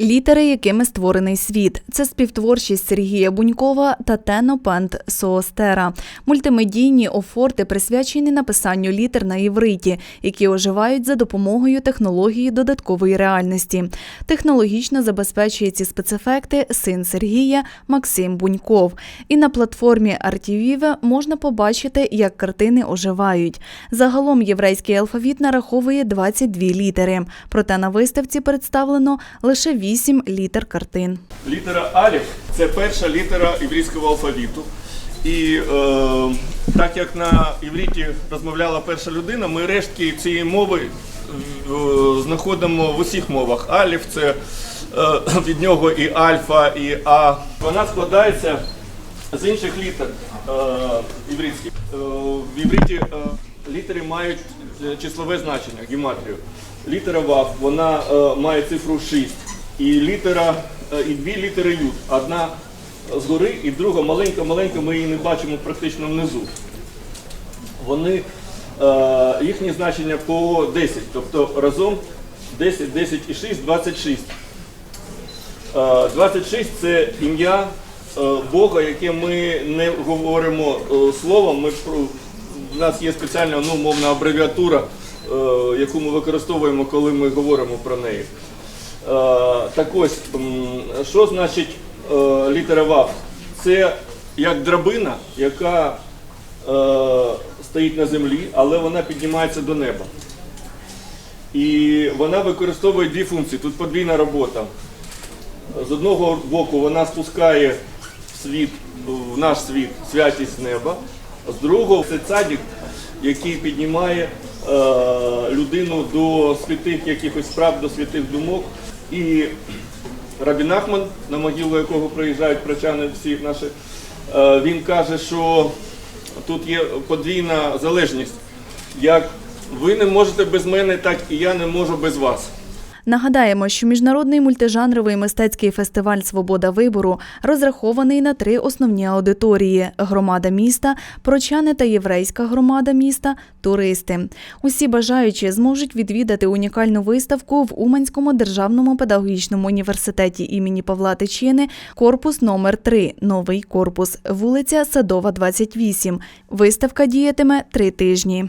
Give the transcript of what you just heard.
Літери, якими створений світ. Це співтворчість Сергія Бунькова та Тено Пент Соостера. Мультимедійні офорти присвячені написанню літер на івриті, які оживають за допомогою технології додаткової реальності. Технологічно забезпечує ці спецефекти син Сергія Максим Буньков. І на платформі Artivive можна побачити, як картини оживають. Загалом єврейський алфавіт нараховує 22 літери. Проте на виставці представлено лише 8 літер картин. Літера Аліф це перша літера іврійського алфавіту. І е, так як на івріті розмовляла перша людина, ми рештки цієї мови е, знаходимо в усіх мовах. Аліф це е, від нього і альфа, і А. Вона складається з інших літер е, івритських. Е, в івриті е, літери мають е, числове значення, гематрію. Літера ВАВ, вона е, має цифру 6. І літера, е, і дві літери Ю. Одна згори і друга маленька-маленька, ми її не бачимо практично внизу. Вони, е, їхнє значення по 10, тобто разом 10, 10 і 6, 26. Е, 26 це ім'я е, Бога, яке ми не говоримо словом. Ми у нас є спеціальна ну, мовна абревіатура, яку ми використовуємо, коли ми говоримо про неї. Е, Так ось, що значить е, літера ВАВ? Це як драбина, яка е, стоїть на землі, але вона піднімається до неба. І вона використовує дві функції. Тут подвійна робота. З одного боку вона спускає світ, в наш світ святість неба, а з другого це цадік, який піднімає е, людину до святих якихось справ, до святих думок. І Рабін Ахман, на могилу якого приїжджають прочани всі наші, е, він каже, що тут є подвійна залежність. Як ви не можете без мене, так і я не можу без вас. Нагадаємо, що міжнародний мультижанровий мистецький фестиваль Свобода вибору розрахований на три основні аудиторії: громада міста, прочани та єврейська громада міста, туристи. Усі бажаючі зможуть відвідати унікальну виставку в Уманському державному педагогічному університеті імені Павла Тичини, корпус номер 3 новий корпус, вулиця Садова, 28. Виставка діятиме три тижні.